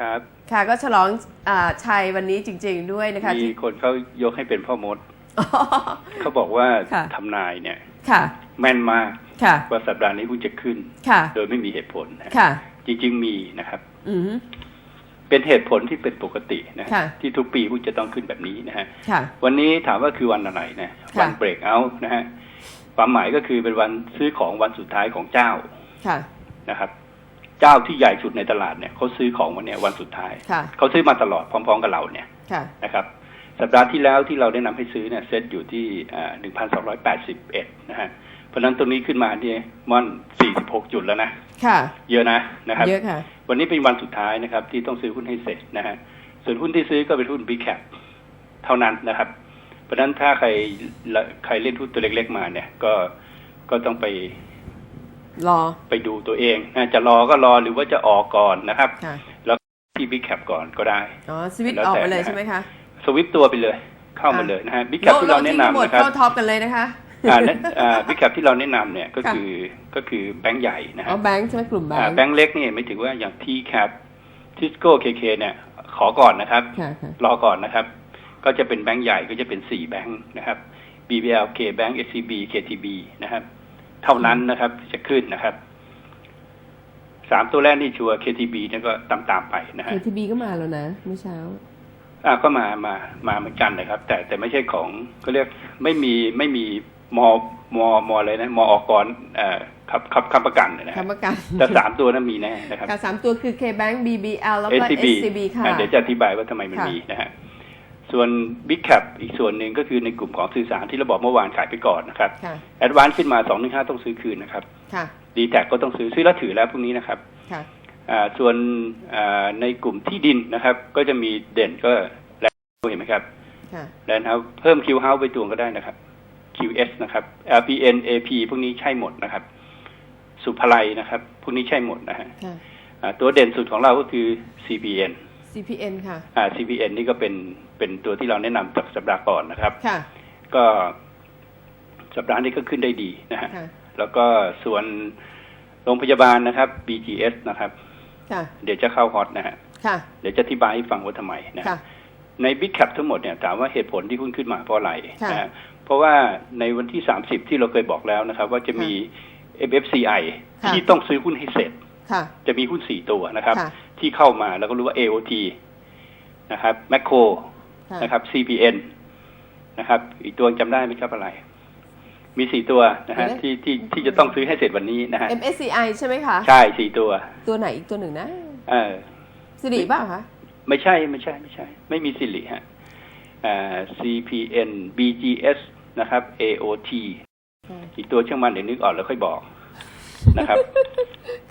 ครับ ค่ะก็ฉลองอาชัยวันนี้จริง ๆ ด้วยนะคะมีที่คนเขายกให้เป็นพ่อมดอ๋อเขาบอกว่าค่ะทำนายเนี่ย ค่ะ แม่นมากค่ะว่าสัปดาห์นี้หุ้นจะขึ้นค่ะโดยไม่มีเหตุผลนะค่ะ จริง ๆ มีนะครับอืมเป็นเหตุผลที่เป็นปกตินะค่ะที่ทุกปีหุ้นจะต้องขึ้นแบบนี้นะฮะค่ะวันนี้ถามว่าคือวันอะไรนะค่ะวันเบรกเอาท์นะฮะความหมายก็คือเป็นวันซื้อของวันสุดท้ายของเจ้าค่ะนะครับ เจ้าที่ใหญ่สุดในตลาดเนี่ยเขาซื้อของวันเนี้ยวันสุดท้ายค่ะเขาซื้อมาตลอดพร้อม ๆ กับเราเนี่ยค่ะนะครับ สัปดาห์ที่แล้วที่เราแนะนำให้ซื้อเนี่ยเซ็ตอยู่ที่หนึ่งพันสองร้อยแปดสิบเอ็ดนะฮะเพราะฉะนั้นตรงนี้ขึ้นมาเนี่ยมันสี่สิบหกจุดแล้วนะค่ะ เยอะนะนะครับเยอะค่ะ วันนี้เป็นวันสุดท้ายนะครับ ที่ต้องซื้อหุ้นให้เสร็จนะฮะส่วนหุ้นที่ซื้อก็เป็นหุ้น Big Cap เท่านั้นนะครับ เพราะฉะนั้นถ้าใครใครเล่นหุ้นตัวเล็ก ๆ มาเนี่ยก็ก็ต้องไป รอไปดูตัวเองนะจะรอก็รอหรือว่าจะออกก่อนนะครับค่ะที่ Big Cap ก่อนก็ได้อ๋อสวิตช์แล้วออกแต่ไปเลยนะใช่ไหมคะสวิปตัวไปเลย เข้ามาค่ะเลยนะฮะ Big Cap ที่เราแนะนำหมดนะครับเข้าท็อปกันเลยนะคะอ่านั้นอ่า Big Cap ที่เราแนะนำเนี่ยก็ค่ะคือก็คือแบงก์ใหญ่นะอ๋อฮะแบงค์ใช่ไหมกลุ่มแบอ่างค์แบงก์เล็กนี่ไม่ถึงว่าอย่าง T Cap Tisco KK เนี่ย ขอก่อนนะครับค่ะค่ะรอก่อนนะครับ ก็จะเป็นแบงก์ใหญ่ก็จะเป็นสี่แบงก์นะครับ BBL K Bank SCB KTB นะครับ เท่านั้นนะครับจะขึ้นนะครับสามตัวแรกนี่ชัวร์ KTB เนี่ยก็ตามตามๆไปนะฮะเคทีบีก็มาแล้วนะเมื่อเช้า อ่าก็มามามาเหมือนกันนะครับ แต่แต่ไม่ใช่ของก็เรียกไม่มีไม่มีมอมอมออะไรนะมออกรเอ่อขับขับคำประกันนะฮะคำประกันแต่สามตัวนั้นมีแน่นะครับค่ะสามตัวคือ K-Bank BBL แล้วก็ SCB SCB ค่ะอ่าเดี๋ยวจะอธิบายว่าทำไมมันค่ะมีนะฮะ ส่วน Big Cap อีกส่วนหนึ่งก็คือในกลุ่มของสื่อสารที่เราบอกเมื่อวานขายไปก่อนนะครับค่ะแอดวานซ์ขึ้นมา2 1 5ต้องซื้อคืนนะครับค่ะดีแท็ก็ต้องซื้อซื้อแล้วถือแล้วพรุ่งนี้นะครับค่ะอ่าส่วนอ่าในกลุ่มที่ดินนะครับ ก็จะมีเด่นก็แลนด์เห็นไหมครับค่ะแลนด์เฮาเพิ่ม Q House ไปตัวก็ได้นะครับ QS นะครับ LPN AP พวกนี้ใช่หมดนะครับ สุภไลนะครับ พวกนี้ใช่หมดนะฮะค่ะอ่าตัวเด่นสุดของเราก็คือ CPN CPN ค่ะอ่า CPN นี่ก็เป็นเป็นตัวที่เราแนะนำจากสัปดาห์ก่อนนะครับ ค่ะ ก็สัปดาห์นี้ก็ขึ้นได้ดีนะฮะค่ะ แล้วก็ส่วนโรงพยาบาลนะครับ BGS นะครับ ค่ะ เดี๋ยวจะเข้าฮอตนะฮะค่ะ เดี๋ยวจะอธิบายให้ฟังว่าทำไมนะค่ะ ใน Big Cap ทั้งหมดเนี่ยถามว่าเหตุผลที่หุ้นขึ้นมาเพราะอะไรค่ะนะฮะเพราะว่าในวันที่ 30 ที่เราเคยบอกแล้วนะครับ ว่าจะมี FFCI ค่ะ ที่ต้องซื้อหุ้นให้เสร็จค่ะ จะมีหุ้นสี่ตัวนะครับค่ะที่เข้ามาแล้วก็รู้ว่า AOT นะครับ Macro ค่ะนะครับ CPN นะครับ อีกตัวจำได้ไหมครับอะไร มีสี่ตัวนะฮะเดี๋ยวนะที่ที่ที่จะต้องซื้อให้เสร็จวันนี้นะฮะ MSCI ใช่ไหมคะใช่สี่ตัว ตัวไหนอีกตัวหนึ่งนะ เออสิริบ้าคะไม่ใช่ไม่ใช่ไม่ใช่ ไม่มีสิริฮะอ่า CPN BGS นะครับ AOT ค่ะอีกตัวช่างมันเดี๋ยวนึกออกแล้วค่อยบอก นะครับ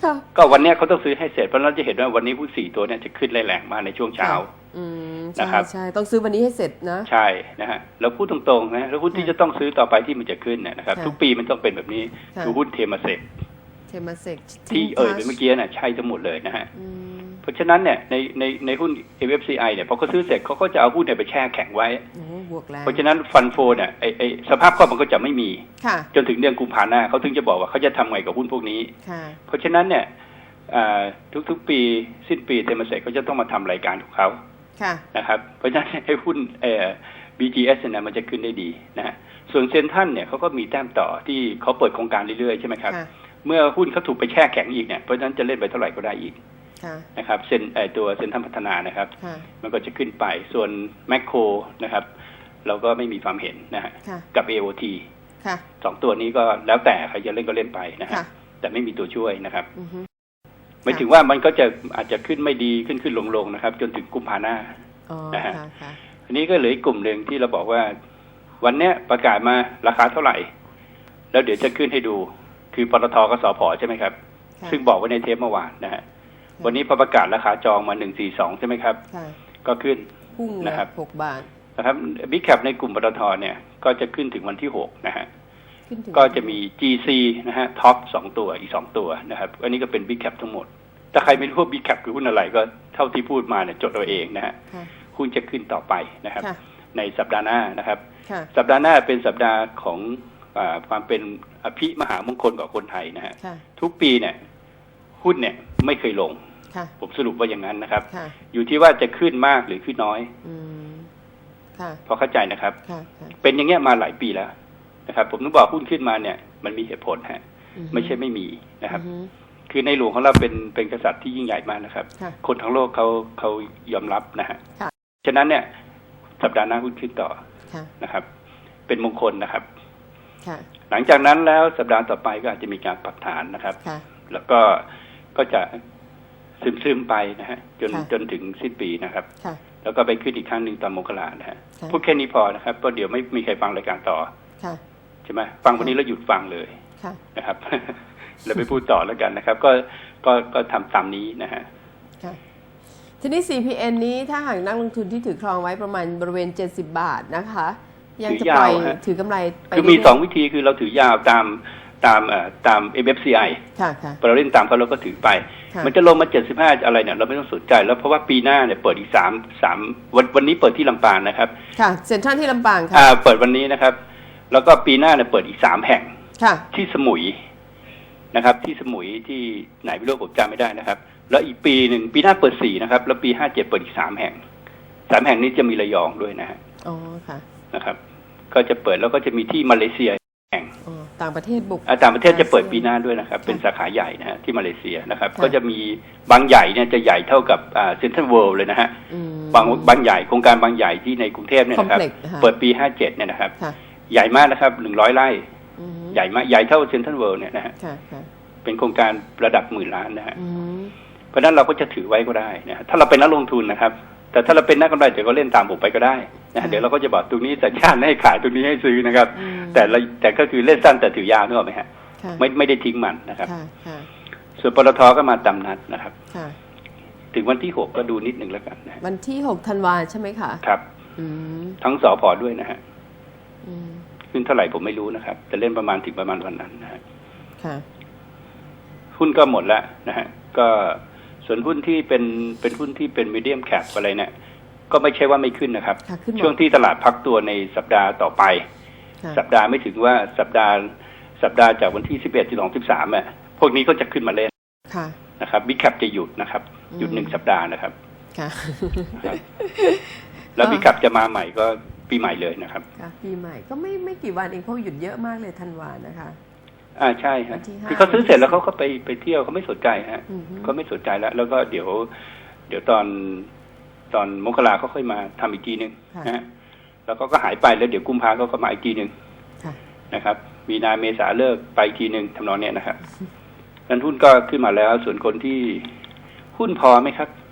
ค่ะก็วันเนี้ยเขาต้องซื้อให้เสร็จเพราะเราจะเห็นว่าวันนี้หุ้นสี่ตัวเนี่ยจะขึ้นแรงๆมากในช่วงเช้าอืมนะใช่ครับใช่ต้องซื้อวันนี้ให้เสร็จนะ ใช่นะฮะเราพูดตรงๆนะแล้วหุ้นที่ค่ะจะต้องซื้อต่อไปที่มันจะขึ้นเนี่ยนะครับค่ะทุกปีมันต้องเป็นแบบนี้ค่ะคือหุ้นเทมาเซกเทมาเซกที่เอ่ยไปเมื่อกี้น่ะใช่ทั้งหมดเลยนะฮะอืมเพราะฉะนั้นเนี่ยในในในหุ้น FFCI เนี่ยพอเขาซื้อเสร็จเขาก็จะเอาหุ้นเนี่ยไปแช่แข็งไว้โอ้ บวกแรงเพราะฉะนั้นฟันโฟเนี่ยไอไอสภาพคล่องมันก็จะไม่มีค่ะจนถึงเดือนกุมภาหน้าเขาถึงจะบอกว่าเขาจะทำไงกับหุ้นพวกนี้ค่ะเพราะฉะนั้นเนี่ยอ่าทุกๆปีสิ้นปีเทมาเซกเขาจะต้องมาทำรายการของเขาค่ะนะครับเพราะฉะนั้นให้หุ้นเอ่อ BGS เนี่ยมันจะขึ้นได้ดีนะฮะส่วนเซนทรันเนี่ยเขาก็มีแต้มต่อที่เขาเปิดโครงการเรื่อยๆใช่ไหมครับค่ะเมื่อหุ้นเขาถูกไปแช่แข็งอีกเนี่ยเพราะฉะนั้นจะเล่นไปเท่าไหร่ก็ได้อีกค่ะนะครับเซ็นไอตัวเซ็นทรัลพัฒนานะครับค่ะมันก็จะขึ้นไปส่วนแมคโครนะครับ เราก็ไม่มีความเห็นนะฮะค่ะกับ AOT ค่ะสองตัวนี้ก็แล้วแต่ใครจะเล่นก็เล่นไปนะฮะค่ะแต่ไม่มีตัวช่วยนะครับอือฮึหมายถึงว่ามันก็จะอาจจะขึ้นไม่ดีขึ้นขึ้นลงลงๆนะครับ จนถึงกุมภาหน้าอ๋อนะฮะค่ะค่ะอันนี้ก็เหลืออีกกลุ่มหนึ่งที่เราบอกว่า วันเนี้ยประกาศมาราคาเท่าไหร่ แล้วเดี๋ยวจะขึ้นให้ดู คือปตทกับสพใช่ไหมครับค่ะซึ่งบอกไว้ในเทปเมื่อวานนะฮะวันนี้พอประกาศราคาจองมาหนึ่งสี่สองใช่ไหมครับค่ะก็ขึ้นพุ่งนะครับหกบาท นะครับบิ๊กแคปในกลุ่มปตทเนี่ย ก็จะขึ้นถึงวันที่หกนะฮะขึ้นถึงก็จะมี GC นะฮะท็อปสองตัวอีกสองตัวนะครับ อันนี้ก็เป็นบิ๊กแคปทั้งหมด ถ้าใครไม่รู้ว่าบิ๊กแคปคือหุ้นอะไรก็เท่าที่พูดมาเนี่ยจดเอาเองนะฮะค่ะหุ้นจะขึ้นต่อไปนะครับค่ะในสัปดาห์หน้านะครับค่ะสัปดาห์หน้าเป็นสัปดาห์ของอาความเป็นอภิมหามงคลกับคนไทยนะฮะค่ะทุกปีเนี่ยหุ้นเนี่ยไม่เคยลงค่ะผมสรุปว่าอย่างนั้นนะครับค่ะอยู่ที่ว่าจะขึ้นมากหรือขึ้นน้อยอืมค่ะ พอเข้าใจนะครับค่ะค่ะเป็นอย่างเงี้ยมาหลายปีแล้วนะครับ ผมต้องบอกหุ้นขึ้นมาเนี่ย มันมีเหตุผลฮะอืไม่ใช่ไม่มีนะครับอืมคือในหลวงของเราเป็นเป็นกษัตริย์ที่ยิ่งใหญ่มากนะครับค่ะคนทั้งโลกเขาเขายอมรับนะฮะค่ะฉะนั้นเนี่ย สัปดาห์หน้าหุ้นขึ้นต่อค่ะนะครับ เป็นมงคลนะครับค่ะหลังจากนั้นแล้วสัปดาห์ต่อไปก็อาจจะมีการปรับฐานนะครับค่ะแล้วก็ก็จะซึมซึมๆไปนะฮะจนค่ะจนถึงสิ้นปีนะครับค่ะ แล้วก็ไปขึ้นอีกครั้งหนึ่งตอนมกรานะฮะค่ะพูดแค่นี้พอนะครับเพราะเดี๋ยวไม่มีใครฟังรายการต่อค่ะใช่ไหมฟังวันนี้แล้วหยุดฟังเลยค่ะนะครับแล้วไปพูดต่อแล้วกันนะครับ ก็ก็ก็ทำตามนี้นะฮะค่ะทีนี้ CPN นี้ถ้าหากนักลงทุนที่ถือครองไว้ประมาณบริเวณ 70 บาทนะคะ ยังจะปล่อยถือยาวฮะถือกำไรไปคือมีเรื่ยๆสองวิธีคือเราถือยาวตาม ตามเอ่อตาม MFCI ค่ะค่ะเราเล่นตามเขาเราก็ถือไป ค่ะ มันจะลงมา 75 อะไรเนี่ยเราไม่ต้องสนใจ แล้วเพราะว่าปีหน้าเนี่ยเปิดอีกสามสามวันวันนี้เปิดที่ลำปางนะครับค่ะเซ็นทรัลที่ลำปางค่ะอ่าเปิดวันนี้นะครับ แล้วก็ปีหน้าเนี่ยเปิดอีกสามแห่ง ค่ะ ที่สมุยนะครับ ที่สมุยที่ไหนไม่รู้ผมจำไม่ได้นะครับ แล้วอีกปีหนึ่งปีหน้าเปิดสี่นะครับ แล้วปีห้าเจ็ดเปิดอีกสามแห่งสามแห่งนี้จะมีระยองด้วยนะฮะอ๋อค่ะนะครับ ก็จะเปิดแล้วก็จะมีที่มาเลเซียแห่ง อ๋อ ต่างประเทศบุกอ่าต่างประเทศจะเปิดปีหน้าด้วยนะครับ เป็นสาขาใหญ่นะฮะที่มาเลเซียนะครับ ก็จะมีบางใหญ่เนี่ยจะใหญ่เท่ากับอ่าเซ็นทรัลเวิลด์เลยนะฮะอืมบางบางใหญ่โครงการบางใหญ่ที่ในกรุงเทพเนี่ยนะครับ Complex นะคะเปิดปีห้าเจ็ดเนี่ยนะครับค่ะใหญ่มากนะครับหนึ่งร้อยไร่อืมใหญ่มากใหญ่เท่าเซ็นทรัลเวิลด์เนี่ยนะฮะค่ะค่ะเป็นโครงการระดับหมื่นล้านนะฮะอืมเพราะฉะนั้นเราก็จะถือไว้ก็ได้นะฮะถ้าเราเป็นนักลงทุนนะครับ แต่ถ้าเราเป็นนักกำไรเดี๋ยวก็เล่นตามผมไปก็ได้นะฮะเดี๋ยวเราก็จะบอกตรงนี้แต่ชาติให้ขายตรงนี้ให้ซื้อนะครับอืมแต่เราแต่ก็คือเล่นสั้นแต่ถือยาวนึกออกไหมฮะค่ะไม่ไม่ได้ทิ้งมันนะครับค่ะค่ะส่วนปตทก็มาตามนัดนะครับค่ะถึงวันที่หกก็ดูนิดหนึ่งแล้วกันนะฮะวันที่6ธันวาใช่ไหมคะครับอืมทั้งสอพอด้วยนะฮะอืมขึ้นเท่าไหร่ผมไม่รู้นะครับแต่เล่นประมาณถึงประมาณวันนั้นนะฮะค่ะหุ้นก็หมดแล้วนะฮะก็ ส่วนหุ้นที่เป็นเป็นหุ้นที่เป็นมีเดียมแคปอะไรเนี่ยก็ไม่ใช่ว่าไม่ขึ้นนะครับค่ะขึ้นหมดช่วงที่ตลาดพักตัวในสัปดาห์ต่อไปค่ะสัปดาห์ไม่ถึงว่าสัปดาห์สัปดาห์จากวันที่สิบเอ็ดที่สองสิบสามอะพวกนี้ก็จะขึ้นมาเล่นค่ะนะครับบิ๊กแคปจะหยุดนะครับ หยุดอืมหนึ่งสัปดาห์นะครับค่ะแล้วอ่าบิ๊กแคปจะมาใหม่ก็ปีใหม่เลยนะครับค่ะปีใหม่ก็ไม่ไม่กี่วันเองเพราะหยุดเยอะมากเลยธันวานะคะ อ่าใช่ฮะวันที่ห้าคือเขาซื้อเสร็จแล้วเขาก็ไปไปเที่ยวเขาไม่สนใจฮะอือฮึเขาไม่สนใจแล้ว แล้วก็เดี๋ยว เดี๋ยวตอนตอนมกราเขาค่อยมาทำอีกทีหนึ่งค่ะนะฮะแล้วก็ก็หายไปแล้วเดี๋ยวกุมภาเขาก็มาอีกทีหนึ่งค่ะนะครับ มีนาเมษาเลิกไปอีกทีหนึ่งทำนองเนี้ยนะครับนั้นหุ้นก็ขึ้นมาแล้ว ส่วนคนที่หุ้นพอไหมครับอืม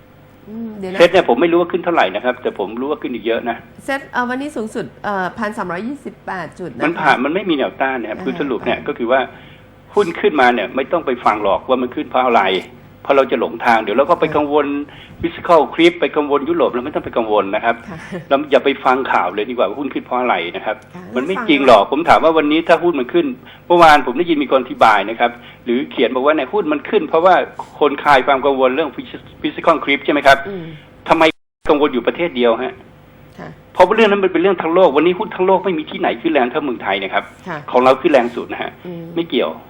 เดี๋ยวนะเซ็ตเนี่ยผมไม่รู้ว่าขึ้นเท่าไหร่นะครับ แต่ผมรู้ว่าขึ้นอีกเยอะนะเซ็ตเอ่อวันนี้สูงสุดเอ่อพันสามร้อยยี่สิบแปดจุดนะคะมันผ่านมันไม่มีแนวต้านนะครับอ่าคือสรุปเนี่ยก็คือว่าหุ้นขึ้นมาเนี่ย ไม่ต้องไปฟังหรอกว่ามันขึ้นเพราะอะไร เพราะเราจะหลงทางเดี๋ยวเราก็ไปกังวลฟิสิกอลคลิปไปกังวลยุโรปเราไม่ต้องไปกังวลนะครับค่ะเราอย่าไปฟังข่าวเลยดีกว่าว่าหุ้นขึ้นเพราะอะไรนะครับค่ะมันไม่แล้วฟังจริงหรอกผมถามว่าวันนี้ถ้าหุ้นมันขึ้น เมื่อวานผมได้ยินมีคนอธิบายนะครับ หรือเขียนบอกว่าในยหุ้นมันขึ้น เพราะว่าคนคลายความกังวลเรื่องฟิสิกอลคลิปใช่ไหมครับอืมทำไมกังวลอยู่ประเทศเดียวฮะค่ะเพราะว่าเรื่องนั้นมันเป็นเรื่องทั้งโลกวันนี้หุ้นทั้งโลกไม่มีที่ไหนขึ้นแรงเท่าเมืองไทยนะครับค่ะของเราขึ้นแรงสุดนะฮะอืมไม่เกี่ยวอืม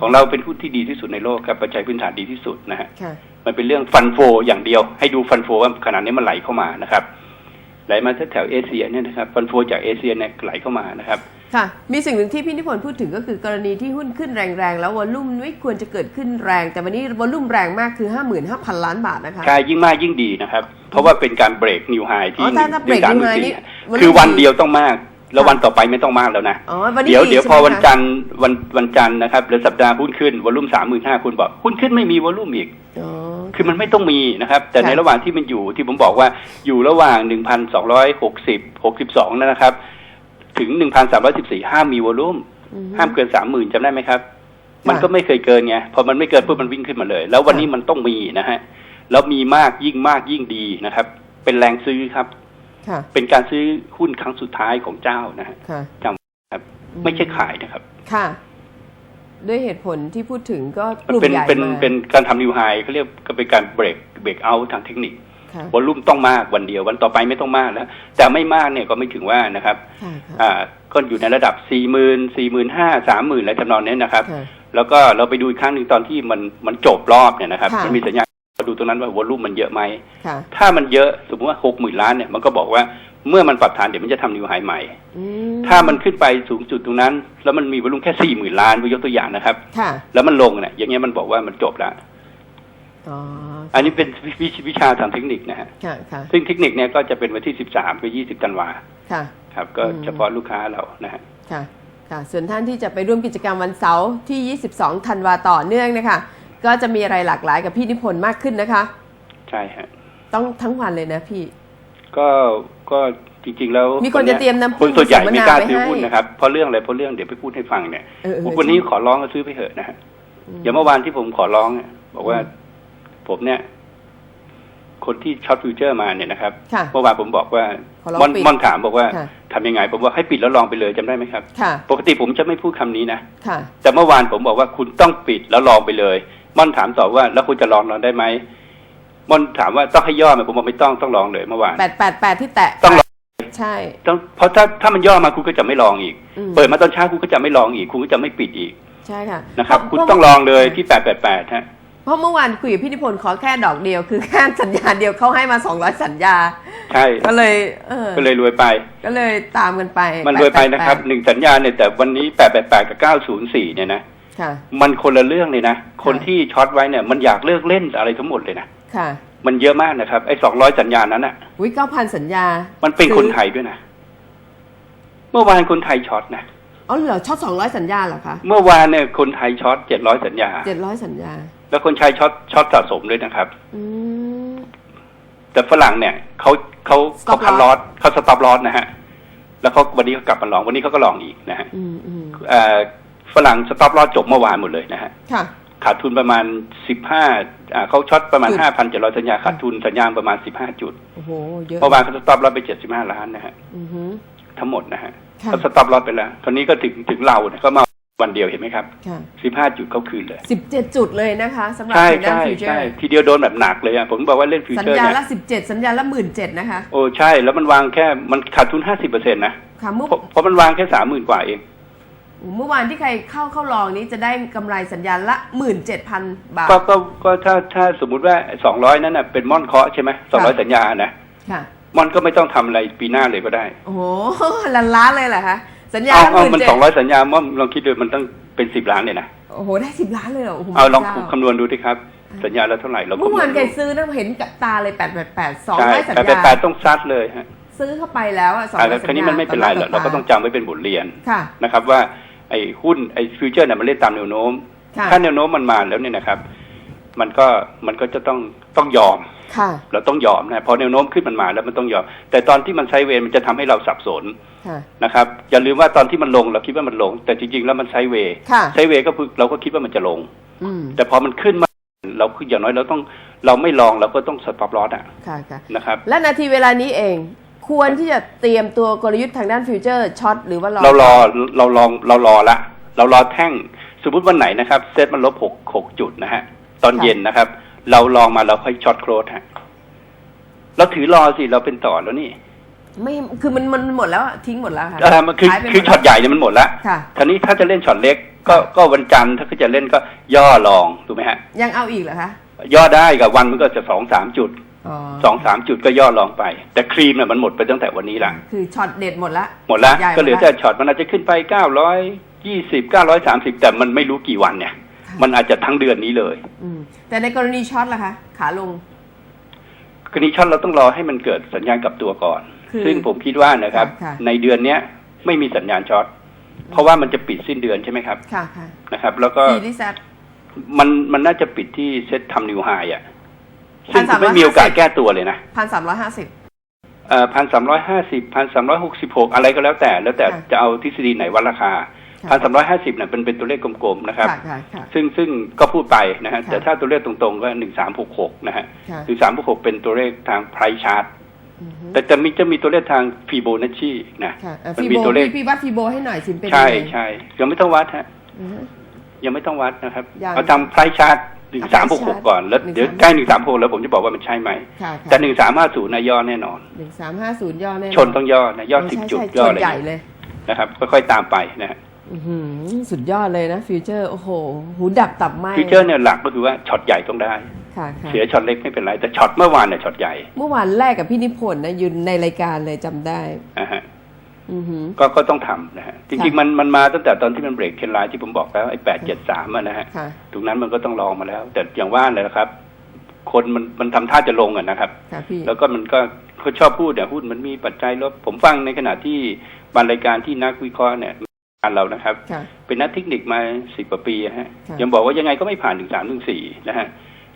ของเราเป็นหุ้นที่ดีที่สุดในโลกครับปัจจัยพื้นฐานดีที่สุดนะฮะค่ะมันเป็นเรื่องฟันโฟ อย่างเดียว ให้ดูฟันโฟว่าขนาดนี้มันไหลเข้ามานะครับไหลมาแถวๆเอเชียเนี่ยนะครับฟันโฟจากเอเชียเนี่ยไหลเข้ามานะครับค่ะมีสิ่งหนึ่งที่พี่นิพนธ์พูดถึงก็คือกรณีที่หุ้นขึ้นแรงๆแล้ววอลลุ่มไม่ควรจะเกิดขึ้นแรง แต่วันนี้วอลลุ่มแรงมากคือ 55,000 ล้านบาทนะคะใช่ยิ่งมากยิ่งดีนะครับ เพราะว่าเป็นการเบรกนิวไฮที่อ๋อถ้าถ้า break สาม new high สี่นี่วันคือวันดีเดียวต้องมาก แล้วค่ะวันต่อไปไม่ต้องมากแล้วนะอ๋อวันนี้เดี๋ยวดีเดี๋ยวใช่พอไหมวันคะจันทร์วันวันจันทร์นะครับหรือสัปดาห์หุ้นขึ้นวอลุ่มสามหมื่นห้าคุณบอกหุ้นขึ้นไม่มีวอลุ่มอีกอ๋อคือมันไม่ต้องมีนะครับ แต่ค่ะในระหว่างที่มันอยู่ที่ผมบอกว่าอยู่ระหว่างหนึ่งพันสองร้อยหกสิบหกสิบสองนะครับ ถึงหนึ่งพันสามร้อยสิบสี่ห้ามมีวอลุ่มอืมห้ามเกินสามหมื่นจำได้ไหมครับะมันก็ไม่เคยเกินไงพอมันไม่เกินปุ๊บมันวิ่งขึ้นมาเลย แล้ววันนี้มันต้องมีนะฮะแล้วมีมากยิ่งมากยิ่งดีนะครับ เป็นแรงซื้อครับค่ะ เป็นการซื้อหุ้นครั้งสุดท้ายของเจ้านะฮะค่ะจำครับ ไม่ใช่ขายนะครับ ค่ะ ด้วยเหตุผลที่พูดถึงก็กมันลุ่มเป็นใหญ่เป็นมาเป็นการทำนิวไฮเขาเรียกก็เป็นการเบรกเบรกเอาทางเทคนิคค่ะวอลลุ่มต้องมากวันเดียววันต่อไปไม่ต้องมากแล้วแต่ไม่มากเนี่ยก็ไม่ถึงว่านะครับค่ะค่ะอ่าก็อยู่ในระดับสี่หมื่นสี่หมื่นห้าสามหมื่นอะไรทำนองนี้นะครับค่ะแล้วก็เราไปดูอีกครั้งหนึ่งตอนที่มันมันจบรอบเนี่ยนะครับค่ะมันมีสัญญาณ ดูตรงนั้นว่าวอลุ่มมันเยอะไหมค่ะถ้ามันเยอะสมมติว่าหกหมื่นล้านเนี่ยมันก็บอกว่าเมื่อมันปรับฐานเดี๋ยวมันจะทำนิวไฮใหม่อืถ้ามันขึ้นไปสูงจุดตรงนั้น แล้วมันมีวอลุ่มแค่สี่หมื่นล้านยกตัวอย่างนะครับค่ะแล้วมันลงเนี่ยอย่างเงี้ยมันบอกว่ามันจบแล้วอ๋ออันนี้เป็นวิวิชาทางเทคนิคนะฮะค่ะค่ะซึ่งเทคนิคเนี่ยก็จะเป็นวันที่สิบสามกับยี่สิบธันวาค่ะครับ ก็อืมเฉพาะลูกค้าเรานะฮะค่ะค่ะ ส่วนท่านที่จะไปร่วมกิจกรรมวันเสาร์ที่ 22 ธันวาต่อเนื่องนะคะ ก็จะมีอะไรหลากหลายกับพี่นิพนธ์มากขึ้นนะคะ ใช่ฮะต้องทั้งวันเลยนะพี่ ก็ก็จริงๆแล้วมีคนจะเตรียมน้ำผึ้คงนส่วนใหญ่ผสมมะไม่นาวกล้าไว้ซื้อให้หุ้นนะครับเพราะเรื่องอะไรเพราะเรื่องเดี๋ยวไปพูดให้ฟังเนี่ยเออเออวันนี้ขอร้องก็ซื้อไปเถอะนะฮะมอย่างเมื่อวานที่ผมขอร้องเนี่ยบอกว่า ผมเนี่ย คนที่ช็อตฟิวเจอร์มาเนี่ยนะครับค่ะเมื่อวานผมบอกว่าขอร้องม่อนปิดม่อนถามบอกว่าค่ะทำยังไง ผมว่าให้ปิดแล้วลองไปเลยจำได้ไหมครับค่ะปกติผมจะไม่พูดคำนี้นะค่ะแต่เมื่อวานผมบอกว่าคุณต้องปิดแล้วลองไปเลย ม่อนถามตอบว่าแล้วคุณจะลองลองได้ไหมม่อนถามว่าต้องให้ย่อไหมผมบอกไม่ต้องต้องลองเลยเมื่อวานแปดแปดแปดที่แตะต้องลองใช่ต้องเพราะถ้าถ้ามันย่อมาคุณก็จะไม่ลองอีกอืมเปิดมาตอนเช้าคุณก็จะไม่ลองอีก คุณก็จะไม่ปิดอีกใช่ค่ะนะครับเพาคุณเพาต้องลองเลยที่แปดแปดแปดฮะเพราะเมื่อวานคุยกับพี่นิพนธ์ขอแค่ดอกเดียว คือแค่สัญญาเดียวเขาให้มา200สัญญา ใช่ ก็เลยเออก็เลยรวยไป ก็เลยตามกันไป มันรวยไป888นะครับหนึ่งสัญญาเนี่ยแต่วันนี้แปดแปดแปดกับเก้าศูนย์สี่เนี่ยนะค่ะ มันคนละเรื่องเลยนะ คนค่ะที่ช็อตไว้เนี่ยมันอยากเลิกเล่นอะไรทั้งหมดเลยนะค่ะ มันเยอะมากนะครับไอ้สองร้อยสัญญานั้นอะวิเก้าพันสัญญา มันเป็นซื้อคนไทยด้วยนะเมื่อวานคนไทยช็อตนะอ๋อเหรอช็อตสองร้อยสัญญาเหรอคะเมื่อวานเนี่ยคนไทยช็อตเจ็ดร้อยสัญญาเจ็ดร้อยสัญญา แล้วคนชายช็อตช็อตสะสมด้วยนะครับอืมแต่ฝรั่งเนี่ยเขาเขาเขา Stop คันลอสเขาสต็อปลอสนะฮะแล้วเขาวันนี้เขากลับมาลองวันนี้เขาก็ลองอีกนะฮะอืมอืมเอ่อ ฝรั่งสต็อปลอสจบเมื่อวานหมดเลยนะฮะค่ะขาดทุนประมาณสิบห้าเขาช็อตประมาณจุดห้าพันเจ็ดร้อยสัญญาขาดทุนสัญญาณประมาณสิบห้าจุดโอ้โหเยอะเมื่อวานเขาสต็อปลอสไปเจ็ดสิบห้าล้านนะฮะอือหือทั้งหมดนะฮะค่ะเขาสต็อปลอสไปแล้วคราวนี้ก็ถึงถึงเราเนี่ยเขามาวันเดียวเห็นไหมครับค่ะสิบห้าจุดเขาคืนเลยสิบเจ็ดจุดเลยนะคะสำหรับใช่ทางด้านใช่ฟิวเจอใช่ร์ทีเดียวโดนแบบหนักเลยอะผมบอกว่าเล่นฟิวสัญเจอร์ญาเนี่ยละสิบเจ็ดสัญญาละหมื่นเจ็ดนะคะ โอ้ใช่แล้วมันวางแค่มันขาดทุนห้าสิบเปอร์เซ็นต์นะค่ะเมื่อเพราะเพราะมันวางแค่สามหมื่นกว่าเอง เมื่อวานที่ใครเข้าเข้าลองนี้จะได้กำไรสัญญาละหมื่นเจ็ดพันบาท ก็ก็ก็ถ้าถ้าสมมุติว่าสองร้อยนั้นน่ะเป็นม่อนเคาะใช่ไหมสองร้อยค่ะสัญญานะค่ะ ม่อนก็ไม่ต้องทำอะไรปีหน้าเลยก็ได้ โอ้โหล้านล้านเลยเหรอคะสัญญาเอาละหเอามื่นมันเจ็ดสองร้อยสัญญาม่อนลองคิดดูมันต้องเป็นสิบล้านเลยนะโอ้โหได้สิบล้านเลยเหรอโอ้โหเอาลองพระจ้คำนวณดูดิครับ สัญญาแล้วเท่าไหร่เราเมื่อวานคำใครณดูซื้อนะเห็นกับตาเลยแปดแปดแปดสองใช่ร้อยสัญแต่ญาแปดต้องซัดเลยฮะซื้อเข้าไปแล้วอะสองอ่าร้แล้อวยสัญญาคราวนี้มันไม่เป็นไรหรอกเราก็ต้องจำไว้เป็นบทเรียน ค่ะ นะครับว่า ไอ้หุ้นไอ้ฟิวเจอร์เนี่ยมันเล่นตามแนวโน้มค่ะถ้าแนวโน้มมันมาแล้วเนี่ยนะครับ มันก็มันก็จะต้องต้องยอมค่ะเราต้องยอมนะพอแนวโน้มขึ้นมันมาแล้วมันต้องยอม แต่ตอนที่มันไซด์เวย์มันจะทำให้เราสับสนค่ะนะครับ อย่าลืมว่าตอนที่มันลงเราคิดว่ามันลง แต่จริง ๆ แล้วมันไซด์เวย์ค่ะไซด์เวย์ก็คือเราก็คิดว่ามันจะลงอืมแต่พอมันขึ้นมาเราคืออย่างน้อยเราต้องเราไม่ลองเราก็ต้องสต็อปลอสอะค่ะค่ะนะครับ และนาทีเวลานี้เอง ควรที่จะเตรียมตัวกลยุทธ์ทางด้านฟิวเจอร์ช็อตหรือว่ารอเรารอเราลองเรารอละเรารอแท่งสมมติวันไหนนะครับเซตมันลบหกหกจุดนะฮะตอนเย็นนะครับ เราลองมาเราค่อยช็อตโครสฮะเราถือรอสิเราเป็นต่อแล้วนี่ ไม่คือมันมันหมดแล้วอะทิ้งหมดแล้วค่ะเออมันคือขายไปหมดคือช็อตใหญ่เนี่ยมันหมดละค่ะทีนี้ถ้าจะเล่นช็อตเล็ก ก็ก็วันจันทร์ถ้าเขาจะเล่นก็ย่อลองถูกไหมฮะ ยังเอาอีกเหรอคะย่อได้กับวันมันก็จะสองสามจุดอ๋อ สองสามจุดก็ย่อลองไป แต่ครีมเนี่ยมันหมดไปตั้งแต่วันนี้ละคือช็อตเด็ดหมดละหมดละใญ่ก็เหลือแต่ช็อตมันอาจจะขึ้นไปเก้าร้อยยี่สิบเก้าร้อยสามสิบแต่มันไม่รู้กี่วันเนี่ย มันอาจจะทั้งเดือนนี้เลย อืมแต่ในกรณีช็อตล่ะคะ ขาลงกรณีช็อตเราต้องรอให้มันเกิดสัญญาณกลับตัวก่อนคือซึ่งผมคิดว่านะครับค่ะในเดือนเนี้ยไม่มีสัญญาณช็อตเพราะว่ามันจะปิดสิ้นเดือนใช่ไหมครับ ค่ะค่ะนะครับ แล้วก็อีลิซัตมันมันน่าจะปิดที่เซตทำนิวไฮอะ ซึ่ง1,350ไม่มีโอกาสแก้ตัวเลยนะพันสามร้อยห้าสิบเอ่อพันสามร้อยห้าสิบพันสามร้อยหกสิบหกอะไรก็แล้วแต่ แล้วแต่ค่ะจะเอาทฤษฎีไหนวัดราคาค่ะพันสามร้อยห้าสิบเนี่ยเป็นเป็นตัวเลขกลมๆนะครับค่ะค่ะค่ะซึ่งซึ่งก็พูดไปนะฮะค่ะแต่ถ้าตัวเลขตรงๆก็หนึ่งสามหกหกนะฮะค่ะหนึ่งสามหกหกเป็นตัวเลขทางไพรชาร์ตอือฮึแต่จะมีจะมีตัวเลขทางฟีโบนัชชีนะค่ะเอ่อมันฟีมีโบตัวเลขพี่พี่วัดฟีโบให้หน่อยสิเป็นใช่ยังไงใช่ยังไม่ต้องวัดฮะอือฮึยังไม่ต้องวัดนะครับยังเอาทำไพรชาร์ตห นึ่งสามหกหกก่อนแล้ว136เดี๋ยวใกล้หนึ่งสามหกแล้วผมจะบอกว่ามันใช่ไหมค่ะค่ะแต่หนึ่งสามห้าศูนย์นะย่อแน่นอนหนึ่งสามห้าศูนย์ย่อแน่นนชนต้องย่อนะย่อโสิบใช่จุดใช่ย่อโจอะไรทย์ใหญ่เลยนะครับค่อยๆตามไปนะฮะอื้อหือสุดยอดเลยนะฟิวเจอร์โอ้โหหูดับตับไหมฟิวเจอร์เนี่ยหลักก็คือว่าช็อตใหญ่ต้องได้ค่ะค่ะเสียช็อตเล็กไม่เป็นไรแต่ช็อตเมื่อวานเนี่ยช็อตใหญ่ เมื่อวานแรกกับพี่นิพนธ์นะอยู่ในรายการเลยจำได้นะฮะอือหือ ก็ก็ต้องทำนะฮะจริงค่ะๆมันมันมาตั้งแต่ตอนที่มันเบรกเทรนไลน์ที่ผมบอกแล้วไอ้แปดเจ็ดสามนะฮะค่ะตรงนั้นมันก็ต้องลองมาแล้ว แต่อย่างว่าเลยนะครับ คนมันมันทำท่าจะลงอะนะครับค่ะพี่แล้วก็มันก็เขาชอบพูดเนี่ยหุ้นมันมีปัจจัยลบผมฟังในขณะที่บรรรายการที่นักวิเคราะห์เนี่ยการเรานะครับค่ะเป็นนักเทคนิคมาสิบกว่าปีอะฮะค่ะยังบอกว่ายังไงก็ไม่ผ่านถึงสามถึงสี่นะฮะ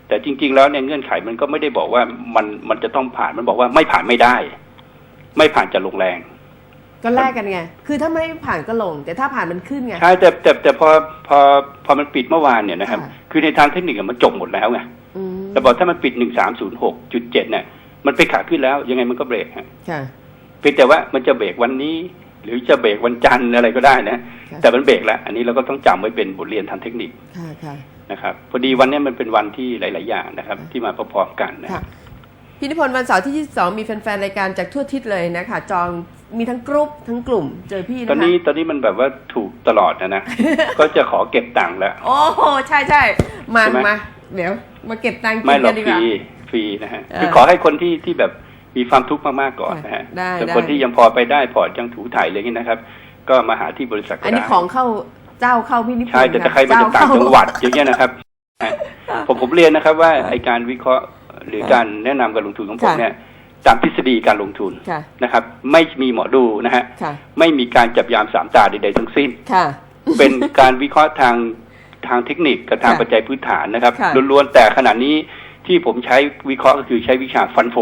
แต่จริง ๆ แล้วเนี่ยเงื่อนไขมันก็ไม่ได้บอกว่ามันมันจะต้องผ่านมันบอกว่าไม่ผ่านไม่ได้ ไม่ผ่านจะลงแรง ก็แลกกันไง คือถ้าไม่ผ่านก็ลง แต่ถ้าผ่านมันขึ้นไง ใช่แต่แต่แต่พอพอพอมันปิดเมื่อวานเนี่ยนะครับค่ะคือในทางเทคนิคอะมันจบหมดแล้วไงอืมแต่บอกถ้ามันปิดหนึ่งสามศูนย์หกจุดเจ็ดเนี่ย มันไปขาขึ้นแล้วยังไงมันก็เบรกฮะค่ะเพียงแต่ว่ามันจะเบรกวันนี้ หรือจะเบรกวันจันทร์อะไรก็ได้นะค่ะแต่มันเบรกแล้ว อันนี้เราก็ต้องจำไว้เป็นบทเรียนทางเทคนิคค่ะค่ะนะครับ พอดีวันเนี้ยมันเป็นวันที่หลาย ๆ อย่างนะครับค่ะที่มาพร้อมๆกันนะค่ะพี่นิพนธ์วันเสาร์ที่ 22 มีแฟน ๆ รายการจากทั่วทิศเลยนะคะจอง มีทั้งกรุ๊ปทั้งกลุ่ม เจอพี่นะคะตอนนี้ตอนนี้มันแบบว่าถูกตลอดนะนะ ก็จะขอเก็บตังค์แล้ว โอ้โหใช่ใช่มาใช่ไหมมาเดี๋ยว มาเก็บตังค์กิไม่นหรกัอกนดีฟกว่ารีฟรีนะฮะเออคือขอให้คนที่ที่แบบมีความทุกข์มากๆก่อนนะฮะได้แต่ได้คนที่ยังพอไปได้พอร์ตยังถูถ่ายอะไรอย่างนี้นะครับ ก็มาหาที่บริษัทก็อันนี้ได้ของเข้าเจ้าเข้าพี่นิพนธ์ใช่แต่ถ้าใครมาจากต่างจังหวัดอย่างเงี้ยนะครับฮะผมผมเรียนนะครับว่าไอการวิเคราะห์หรือการแนะนำการลงทุนของผมเนี่ย ตามทฤษฎีการลงทุนค่ะนะครับ ไม่มีหมอดูนะฮะค่ะไม่มีการจับยามสามตาใดๆทั้งสิ้นค่ะเป็นการวิเคราะห์ทางทางเทคนิคกับทางค่ะปัจจัยพื้นฐานนะครับค่ะล้วนๆแต่ขณะนี้ที่ผมใช้วิเคราะห์ก็คือใช้วิชาฟันโฟ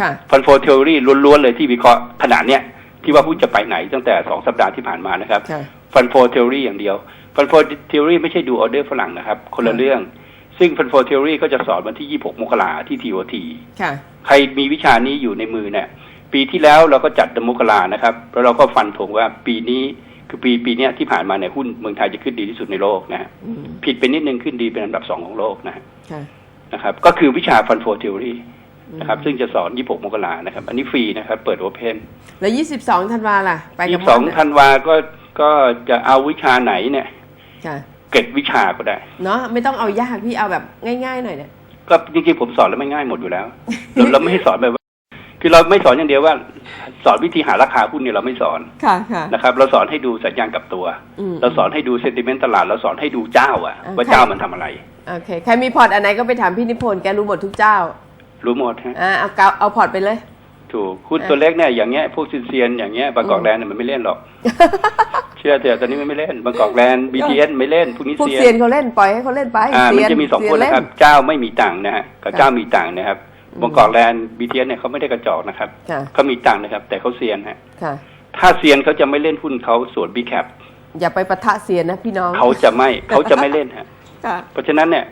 ค่ะฟันโฟเทอรี่ล้วนๆเลยที่วิเคราะห์ขนาดเนี้ยที่ว่าหุ้นจะไปไหนตั้งแต่สองสัปดาห์ที่ผ่านมานะครับค่ะฟันโฟเทอรี่อย่างเดียวฟันโฟเทอรี่ไม่ใช่ดูออเดอร์ฝรั่งนะครับ คนละค่ะเรื่อง ซึ่งฟันโฟเทอรี่ก็จะสอนวันที่ 26 มกราที่ TOT ค่ะ ใครมีวิชานี้อยู่ในมือเนี่ย ปีที่แล้วเราก็จัดเดอนมกรานะครับ แล้วเราก็ฟันธงว่าปีนี้คือปีปีเนี้ยที่ผ่านมาเนี่ยหุ้นเมืองไทยจะขึ้นดีที่สุดในโลกนะฮะอืมผิดไปนิดนึงขึ้นดีเป็นอันดับสองของโลกนะฮะค่ะนะครับ ก็คือวิชาฟันโฟเทอรี่อืมนะครับ ซึ่งจะสอน 26 มกรานะครับ อันนี้ฟรีนะครับ เปิดโอเพนแล้ว 22 ธันวาล่ะ ไปกับมด22 ธันวาก็ก็จะเอาวิชาไหนเนี่ยค่ะเก็บวิชาก็ได้ เนาะไม่ต้องเอายากพี่เอาแบบง่าย ๆ หน่อยเนี่ย ก็จริงๆผมสอนแล้วไม่ง่ายหมดอยู่แล้วเราเราไม่ให้สอนแบบว่า คือเราไม่สอนอย่างเดียวว่า สอนวิธีหาราคาหุ้นเนี่ยเราไม่สอนค่ะค่ะนะครับ เราสอนให้ดูสัญญาณกลับตัวมเราสอนให้ดูเซนติเมนต์ตลาด เราสอนให้ดูเจ้าอะอ่าว่าใครเจ้ามันทำอะไรโอเคใครมีพอร์ตอันไหนก็ไปถามพี่นิพนธ์แกรู้หมดทุกเจ้า รู้หมดฮะอ่าเอาเกาเอาพอร์ตไปเลยถูกหุ้นอ่าตัวเล็กเนี่ยอย่างเงี้ยพวกซินเซียนอย่างเงี้ยบางกอกแลนด์เนี่ยมันไม่เล่นหรอกเชื่อเถอะตอนนี้มันไม่เล่นบางกอกแลนด์ BTS ไม่เล่นพวกนี้พวกเซียเซียนนเขาเล่นปล่อยให้เขาเล่นไปอ่ามันเซียจะมีสองเซียคนเล่นะครับ เจ้าไม่มีตังค์นะฮะกับค่ะเจ้ามีตังค์นะครับอืมบางกอกแลนด์ BTS เนี่ยเขาไม่ได้กระจอกนะครับค่ะเขามีตังค์นะครับ แต่เขาเซียนฮะค่ะถ้าเซียนเขาจะไม่เล่นหุ้นเขาส่วน B cap อย่าไปปะทะเซียนนะพี่น้องเขาจะไม่เขาจะไม่เล่นฮะค่ะเพราะฉะนั้นเนี่ย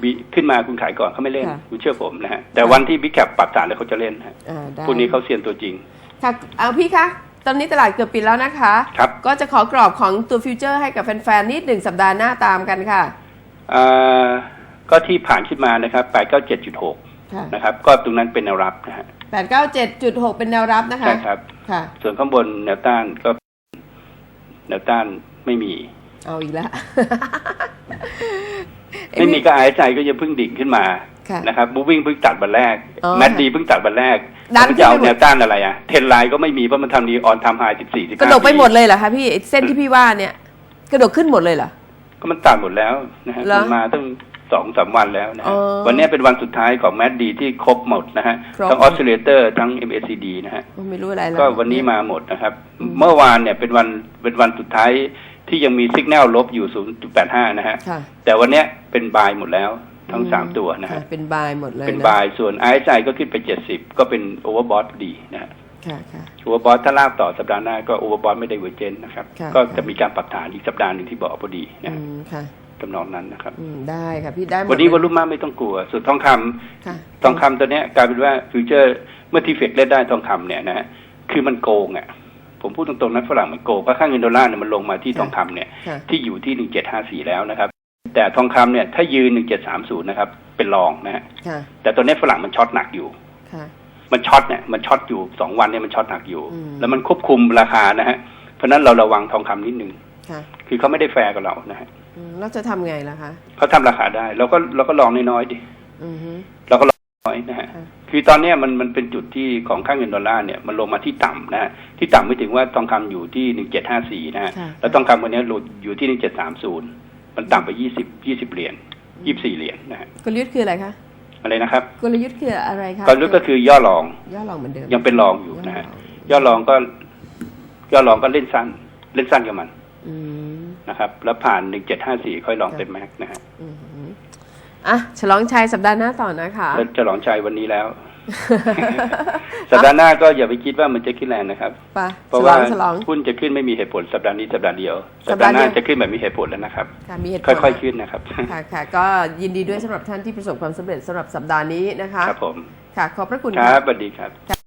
บีขึ้นมาคุณขายก่อนเขาไม่เล่นค่ะคุณเชื่อผมนะฮะแต่ค่ะวันที่ B cap ปรับฐานแล้วเขาจะเล่นฮะอ่าได้พวกนี้เขาเซียนตัวจริงค่ะเอาพี่คะ ตอนนี้ตลาดเกือบปิดแล้วนะคะ ครับ ก็จะขอกรอบของตัวฟิวเจอร์ให้กับแฟนๆนิดหนึ่งสัปดาห์หน้าตามกันค่ะอ่าก็ที่ผ่านขึ้นมานะครับ897.6ค่ะนะครับ ก็ตรงนั้นเป็นแนวรับนะฮะแปดเก้าเจ็ดจุดหกเป็นแนวรับนะคะใช่ครับ ค่ะ ส่วนข้างบนแนวต้านก็ แนวต้านไม่มี เอาอีกแล้ว ไม่มีก็อายใจก็ยังเพิ่งดิ่งขึ้นมาค่ะ นะครับบูวิ่งเพิ่งตัดบันแรก อ๋อ แมดดีเพิ่งตัดบันแรกดั นมันจะเอาขึ้นไปหมดแนวต้านอะไรอะ เทนไลน์ก็ไม่มีเพราะมันทำดีออนทำไฮ14 15กระดกไปหมดเลยเหรอคะพี่ไอ้เส้นที่พี่ว่าเนี่ย กระดกขึ้นหมดเลยเหรอก็มันตัดหมดแล้วนะฮะเหรอมันมาตั้งสองสามวันแล้วนะอ๋ฮะอวันนี้เป็นวันสุดท้ายของแมดดีที่ครบหมดนะฮะครบทั้งออสซิเลเตอร์ทั้ง MACD นะฮะไม่รู้อะไรแล้วก็วันนี้มาหมดนะครับ เมื่อวานเนี่ยเป็นวันเป็นวันสุดท้ายที่ยังมีสัญญาณลบอยู่ 0.85 นะฮะค่ะแต่วันเนี้ยเป็นบายหมดแล้ว ทั้งอืมสามตัวนะค่ฮะเป็นบายหมดเลยเป็นนะบายส่วน RSI ก็ขึ้นไป70ก็เป็นโอเวอร์บอทดีนะฮะค่ะค่ะโอเวอร์บอทถ้าลากต่อสัปดาห์หน้าก็โอเวอร์บอทไม่ได้เวอร์เจนนะครับค่ะก็ค่ะจะมีการปรับฐานอีกสัปดาห์หนึ่งที่บอกพอดีนะอืฮะมค่ะทำนองนั้นนะครับอืมได้ค่ะพี่ได้หมดวันนี้เลวยอลุ่มมากไม่ต้องกลัวส่วนทองคำค่ะทองคำตัวเนี้ยกลายเป็นว่าฟิวเจอร์เมื่อทีเฟกเล่นได้ทองคำเนี่ยนะฮะคือมันโกงอะผมพูดตรงๆนะฝรั่งมันโกงเพราะค่าเงินดอลลาร์เนี่ยมันลงมาที่ทองคำเนี่ยค่ะที่อยู่ที่หนึ่งเจ็ดห้าสี่แล้วนะครับ แต่ทองคำเนี่ยถ้ายืนหนึ่งเจ็ดสามศูนย์นะครับ เป็นรองนะฮะค่ะแต่ตอนนี้ฝรั่งมันช็อตหนักอยู่ค่ะมันช็อตเนี่ยมันช็อตอยู่สองวันเนี่ยมันช็อตหนักอยู่อืมแล้วมันควบคุมราคานะฮะเพราะฉะนั้นเราระวังทองคำนิดนึงค่ะคือเขาไม่ได้แฟร์กับเรานะฮะอืมเราจะทำไงล่ะคะเขาทำราคาได้เราก็เราก็ลองน้อยๆดิอือฮึเราก็รอน้อยนะฮะค่ะคือตอนเนี้ยมันมันเป็นจุดที่ของค่าเงินดอลลาร์เนี่ยมันลงมาที่ต่ำนะฮะที่ต่ำไม่ถึงว่าทองคำอยู่ที่หนึ่งเจ็ดห้าสี่นะฮะค่ะแล้วทองคำวันนี้ลดอยู่ที่หนึ่งเจ็ดสามศูนย์ มันต่ำไปยี่สิบยี่สิบเหรียญยี่สี่เหรียญนะฮะกลยุทธ์คืออะไรคะอะไรนะครับกลยุทธ์คืออะไรคะกลยุทธ์ก็คือย่อรอง ย่อลองเหมือนเดิมยังเป็นรองอยู่นะฮะย่อลองย่อรองก็ ย่อรองก็เล่นสั้น เล่นสั้นกับมันอืมนะครับ แล้วผ่านหนึ่งเจ็ดห้าสี่ค่อยลองเต็มแม็กซ์นะฮะอืมอะฉลองชัยสัปดาห์หน้าต่อนะคะแล้วจะลองชัยวันนี้แล้ว สัปดาห์หน้าก็อย่าไปคิดว่ามันจะขึ้นแรงนะครับ ไปเพราะฉลว่าองฉลองหุ้นจะขึ้นไม่มีเหตุผลสัปดาห์นี้สัปดาห์เดียว สัสัปปดาดาห์ห์หน้าเดียวจะขึ้นแบบมีเหตุผลแล้วนะครับ ค่ะมีเหตุผลค่อย ๆ ขึ้นนะครับ ค่ะค่ะ ก็ยินดีด้วยสำหรับท่านที่ประสบความสำเร็จสำหรับสัปดาห์นี้นะคะ ครับผม ค่ะ ขอบพระคุณคค่ะ รับสวัสดีครับ